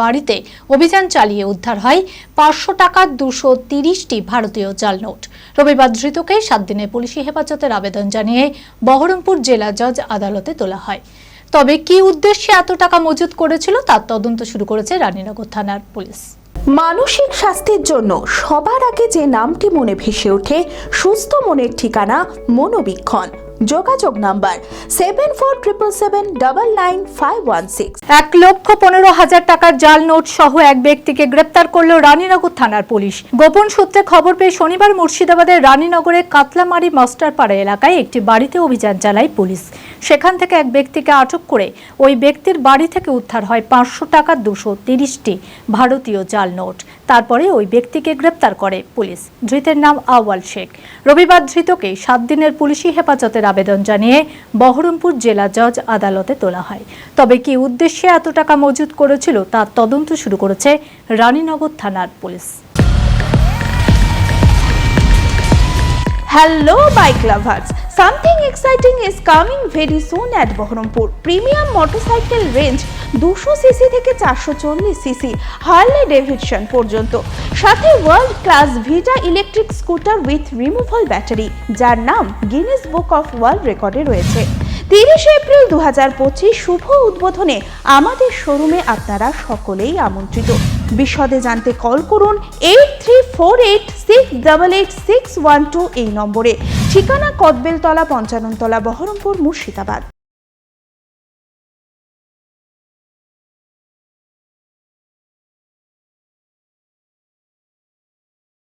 বাড়িতে অভিযান চালিয়ে উদ্ধার হয় পাঁচশো টাকার দুশো তিরিশটি ভারতীয় জাল নোট। রবিবার ধৃতকে সাত দিনের পুলিশি হেফাজতের আবেদন জানিয়ে বহরমপুর জেলা জজ আদালতে তোলা হয়। তবে কি উদ্দেশ্যে এত টাকা মজুত করেছিল তার তদন্ত শুরু করেছে রানীনগর থানার পুলিশ। মানসিক স্বাস্থ্যের জন্য সবার আগে যে নামটি মনে ভেসে ওঠে, সুস্থ মনের ঠিকানা মনোবীক্ষণ। যোগাযোগ number seven four triple seven double nine five one six এক লক্ষ পনেরো হাজার টাকার জাল নোট সহ এক ব্যক্তিকে গ্রেপ্তার করল রানীনগর থানার পুলিশ। গোপন সূত্রে খবর পেয়ে শনিবার মুর্শিদাবাদের রানীনগরের কাতলামারি মাস্টারপাড়া এলাকায় একটি বাড়িতে অভিযান চালায় পুলিশ। সেখান থেকে এক ব্যক্তিকে আটক করে ওই ব্যক্তির বাড়ি থেকে উদ্ধার হয় পাঁচশো টাকা দুশো তিরিশটি ভারতীয় জাল নোট। তারপরে ওই ব্যক্তিকে গ্রেপ্তার করে পুলিশ। ধৃতের নাম আওয়াল শেখ। রবিবার ধৃতকে সাত দিনের পুলিশি হেফাজতের আবেদন জানিয়ে বহরমপুর জেলা জজ আদালতে তোলা হয়। তবে কি উদ্দেশ্যে এত টাকা মজুত করেছিল তার তদন্ত শুরু করেছে রানীনগর থানার police. Hello bike lovers something exciting is coming very soon at Baharampur premium motorcycle range দুশো সিসি থেকে চারশো চল্লিশ সিসি হার্লে ডেভিডসন পর্যন্ত। সাথে world class Vita electric scooter with removal battery যার নাম গিনেস বুক অফ ওয়ার্ল্ড রেকর্ডে রয়েছে। তিরিশে এপ্রিল দু হাজার পঁচিশ শুভ উদ্বোধনে আমাদের শোরুমে আপনারা সকলেই আমন্ত্রিত। বিশদে জানতে কল করুন eight three four eight six double eight six one two এই নম্বরে। ঠিকানা কদবেলতলা, পঞ্চাননতলা, বহরমপুর, মুর্শিদাবাদ।